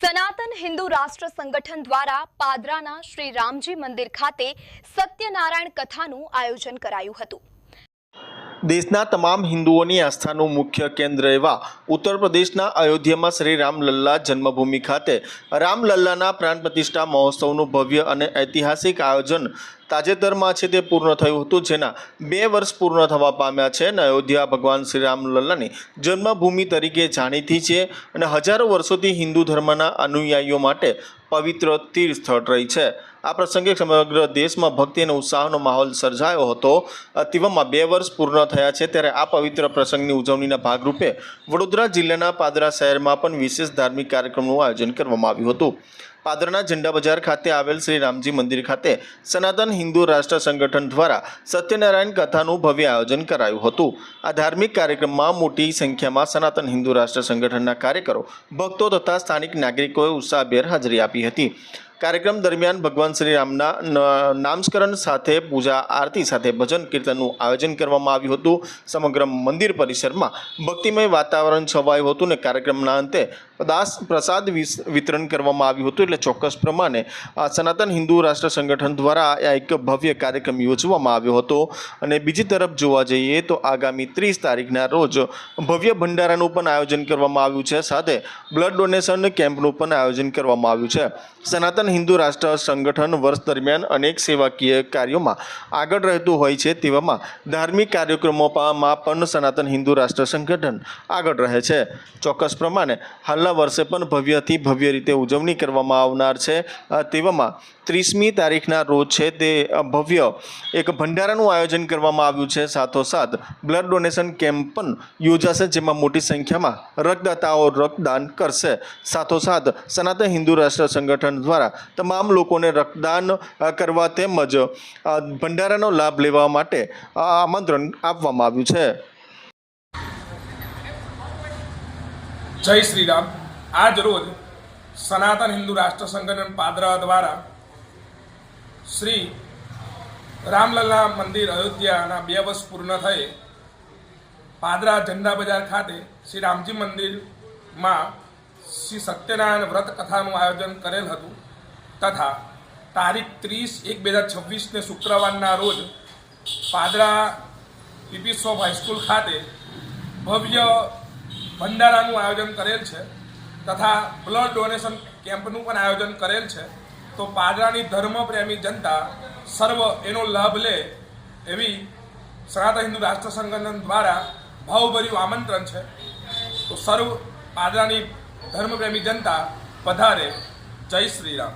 સનાતન હિન્દુ રાષ્ટ્ર સંગઠન દ્વારા પાદરાના શ્રી રામજી મંદિર ખાતે સત્યનારાયણ કથાનું આયોજન કરાયું હતું. દેશના તમામ હિન્દુઓની આસ્થાનું મુખ્ય કેન્દ્ર એવા ઉત્તર પ્રદેશના અયોધ્યામાં શ્રી રામલલ્લા જન્મભૂમિ ખાતે રામલલ્લાના પ્રાણ પ્રતિષ્ઠા મહોત્સવનું ભવ્ય અને ઐતિહાસિક આયોજન તાજેતરમાં છે તે પૂર્ણ થયું હતું, જેના બે વર્ષ પૂર્ણ થવા પામ્યા છે અને અયોધ્યા ભગવાન શ્રી રામલલ્લાની જન્મભૂમિ તરીકે જાણીતી છે અને હજારો વર્ષોથી હિન્દુ ધર્મના અનુયાયીઓ માટે પવિત્ર તીર્થ સ્થળ રહી છે. આ પ્રસંગે સમગ્ર દેશમાં ભક્તિ અને ઉત્સાહનો માહોલ સર્જાયો હતો. તિવમમાં તેવામાં બે વર્ષ પૂર્ણ થયા છે ત્યારે આ પવિત્ર પ્રસંગની ઉજવણીના ભાગરૂપે વડોદરા જિલ્લાના પાદરા શહેરમાં પણ વિશેષ ધાર્મિક કાર્યક્રમનું આયોજન કરવામાં આવ્યું હતું. પાદરાના ઝંડા બજાર ખાતે આવેલ શ્રી રામજી મંદિર ખાતે સનાતન હિન્દુ રાષ્ટ્ર સંગઠન દ્વારા સત્યનારાયણ કથાનું ભવ્ય આયોજન કરાયું હતું. આ ધાર્મિક કાર્યક્રમમાં મોટી સંખ્યામાં સનાતન હિન્દુ રાષ્ટ્ર સંગઠનના કાર્યકરો, ભક્તો તથા સ્થાનિક નાગરિકોએ ઉત્સાહભેર હાજરી આપી હતી. કાર્યક્રમ દરમિયાન ભગવાન શ્રી રામના ન- નામસ્મરણ સાથે, પૂજા આરતી સાથે, ભજન કીર્તનનું આયોજન કરવામાં આવ્યું હતું. સમગ્ર મંદિર પરિસરમાં ભક્તિમય વાતાવરણ છવાયું હતું અને કાર્યક્રમના અંતે દાસ પ્રસાદ વિતરણ કરવામાં આવ્યું હતું એટલે ચોક્કસ પ્રમાણે સનાતન હિન્દુ રાષ્ટ્ર સંગઠન દ્વારા આ એક ભવ્ય કાર્યક્રમ યોજવામાં આવ્યો હતો. અને બીજી તરફ જોવા જઈએ તો આગામી ત્રીસ તારીખના રોજ ભવ્ય ભંડારાનું પણ આયોજન કરવામાં આવ્યું છે. સાથે બ્લડ ડોનેશન કેમ્પનું પણ આયોજન કરવામાં આવ્યું છે. સનાતન હિન્દુ રાષ્ટ્ર સંગઠન વર્ષ દરમિયાન અનેક સેવાકીય કાર્યોમાં આગળ રહેતું હોય છે તેવામાં ધાર્મિક કાર્યક્રમોમાં પણ સનાતન હિન્દુ રાષ્ટ્ર સંગઠન આગળ રહે છે. ચોક્કસ પ્રમાણે હાલના વર્ષે પણ ભવ્યથી ભવ્ય રીતે ઉજવણી કરવામાં આવનાર છે. તેવામાં ત્રીસમી તારીખના રોજ છે તે ભવ્ય એક ભંડારાનું આયોજન કરવામાં આવ્યું છે. સાથોસાથ બ્લડ ડોનેશન કેમ્પ પણ યોજાશે, જેમાં મોટી સંખ્યામાં રક્તદાતાઓ રક્તદાન કરશે. સાથોસાથ સનાતન હિન્દુ રાષ્ટ્ર સંગઠન દ્વારા તમામ લોકોને રક્તદાન કરવા તેમજ ભંડારાનો લાભ લેવા માટે આમંત્રણ આપવામાં આવ્યું છે. જય શ્રી રામ આજ રોજ સનાતન હિન્દુ રાષ્ટ્ર સંગઠન પાદરા દ્વારા શ્રી રામલલ્લા મંદિર અયોધ્યાના બે વર્ષ પૂર્ણ થયે પાદરા ઝંડા બજાર ખાતે શ્રી રામજી મંદિરમાં શ્રી સત્યનારાયણ વ્રત કથાનું આયોજન કરેલ હતું તથા તારીખ ત્રીસ એક બે હજાર છવ્વીસને શુક્રવારના રોજ પાદરા પીપી શોપ હાઈસ્કૂલ ખાતે ભવ્ય ભંડારાનું આયોજન કરેલ છે. તથા બ્લડ ડોનેશન કેમ્પનું પણ આયોજન કરેલ છે. તો પાદરાની ધર્મપ્રેમી જનતા સર્વ એનો લાભ લે એવી સનાતન હિન્દુ રાષ્ટ્ર સંગઠન દ્વારા ભાવભર્યું આમંત્રણ છે. તો સર્વ પાદરાની ધર્મપ્રેમી જનતા પધારે. જય શ્રી રામ.